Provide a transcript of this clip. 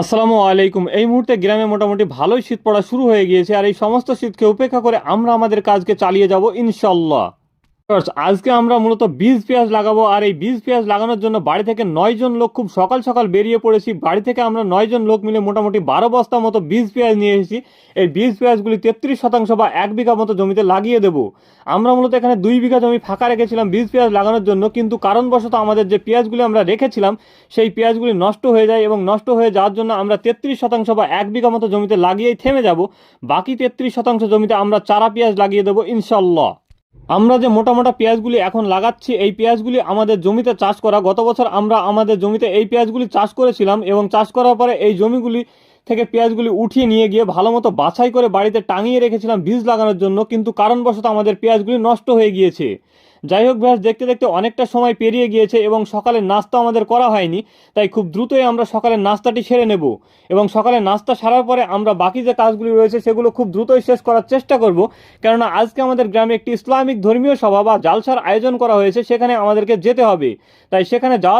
আসসালামু আলাইকুম। এই মুহূর্তে গ্রামে মোটামুটি ভালোই শীত পড়া শুরু হয়ে গিয়েছে আর এই সমস্ত শীতকে উপেক্ষা করে আমরা আমাদের কাজকে চালিয়ে যাব ইনশাল্লাহ আজকে আমরা মূলত বীজ পেঁয়াজ লাগাবো, আর এই বীজ পেঁয়াজ লাগানোর জন্য বাড়ি থেকে নয় জন লোক খুব সকাল সকাল বেরিয়ে পড়েছি। বাড়ি থেকে আমরা নয় জন লোক মিলে মোটামুটি বারো বস্তা মতো বীজ পেঁয়াজ নিয়ে এসেছি। এই বীজ পেঁয়াজগুলি তেত্রিশ শতাংশ বা এক বিঘা মতো জমিতে লাগিয়ে দেবো। আমরা মূলত এখানে দুই বিঘা জমি ফাঁকা রেখেছিলাম বীজ পেঁয়াজ লাগানোর জন্য, কিন্তু কারণবশত আমাদের যে পেঁয়াজগুলি আমরা রেখেছিলাম, সেই পেঁয়াজগুলি নষ্ট হয়ে যায় এবং নষ্ট হয়ে যাওয়ার জন্য আমরা তেত্রিশ শতাংশ বা এক বিঘা মতো জমিতে লাগিয়েই থেমে যাব। বাকি তেত্রিশ শতাংশ জমিতে আমরা চারা পেঁয়াজ লাগিয়ে দেবো ইনশাল্লাহ আমরা যে মোটা মোটা পেঁয়াজগুলি এখন লাগাচ্ছি, এই পেঁয়াজগুলি আমাদের জমিতে চাষ করা, গত বছর আমরা আমাদের জমিতে এই পেঁয়াজগুলি চাষ করেছিলাম এবং চাষ করার পরে এই জমিগুলি থেকে পেঁয়াজগুলি উঠিয়ে নিয়ে গিয়ে ভালো মতো বাছাই করে বাড়িতে টাঙিয়ে রেখেছিলাম বীজ লাগানোর জন্য, কিন্তু কারণবশত আমাদের পেঁয়াজগুলি নষ্ট হয়ে গিয়েছে। যাই হোক ব্যাস, দেখতে দেখতে অনেকটা সময় পেরিয়ে গিয়েছে এবং সকালের নাস্তা আমাদের করা হয়নি, তাই খুব দ্রুতই আমরা সকালের নাস্তাটি সেরে নেব। এবং সকালে নাস্তা সারার পরে আমরা বাকি যে কাজগুলি রয়েছে সেগুলো খুব দ্রুতই শেষ করার চেষ্টা করব, কেননা আজকে আমাদের গ্রামে একটি ইসলামিক ধর্মীয় সভা বা জালসার আয়োজন করা হয়েছে, সেখানে আমাদেরকে যেতে হবে। তাই সেখানে যাওয়ার